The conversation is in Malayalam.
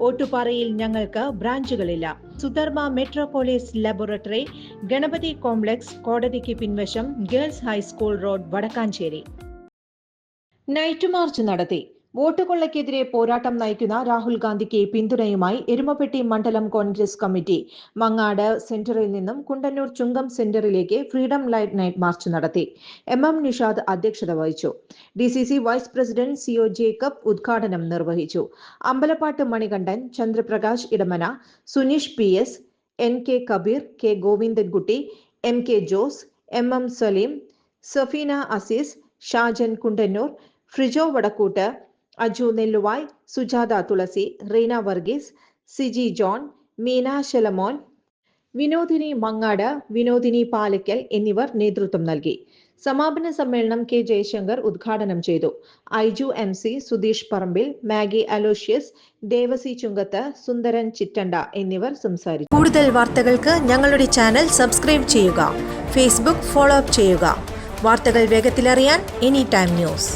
ഓട്ടുപാറയിൽ ഞങ്ങൾക്ക് ബ്രാഞ്ചുകളില്ല. Sudharma metropolis laboratory Ganapathi complex കോടതിക്ക് പിൻവശം girls high school road Vadakkanchery. Night march നടത്തി. വോട്ട് കൊള്ളയ്ക്കെതിരെ പോരാട്ടം നയിക്കുന്ന രാഹുൽ ഗാന്ധിക്ക് പിന്തുണയുമായി എരുമപ്പെട്ടി മണ്ഡലം കോൺഗ്രസ് കമ്മിറ്റി. മങ്ങാട് സെന്ററിൽ നിന്നും കുണ്ടന്നൂർ ചുങ്കം സെന്ററിലേക്ക് ഫ്രീഡം ലൈറ്റ് നൈറ്റ് മാർച്ച് നടത്തി. എം എം നിഷാദ് അധ്യക്ഷത വഹിച്ചു. D C C vice president CO Jacob ഉദ്ഘാടനം നിർവഹിച്ചു. Ambalappattu Manikandan Chandraprakash Edamana Suneesh P S N K Kabeer K Govindankutty M K Jose M M Saleem Safeena Azeez Shajan Kundannoor Frijo Vadakkoot Aju Nelluvai Sujatha Thulasi Reena Varghese Siji John Meena Shalamon Vinodini Mangad Vinodini Palakkal എന്നിവർ നേതൃത്വം നൽകി. സമാപന സമ്മേളനം കെ ജയശങ്കർ ഉദ്ഘാടനം ചെയ്തു. Aiju M C Sudheesh Parambil Maggie Aloysius Devasi Chunkath Sundaran Chittanda എന്നിവർ സംസാരിച്ചു. കൂടുതൽ വാർത്തകൾക്ക് ഞങ്ങളുടെ ചാനൽ സബ്സ്ക്രൈബ് ചെയ്യുക. ഫേസ്ബുക്ക് ഫോളോ അപ്പ് ചെയ്യുക. വാർത്തകൾ വേഗത്തിലറിയാൻ എനി ടൈം ന്യൂസ്.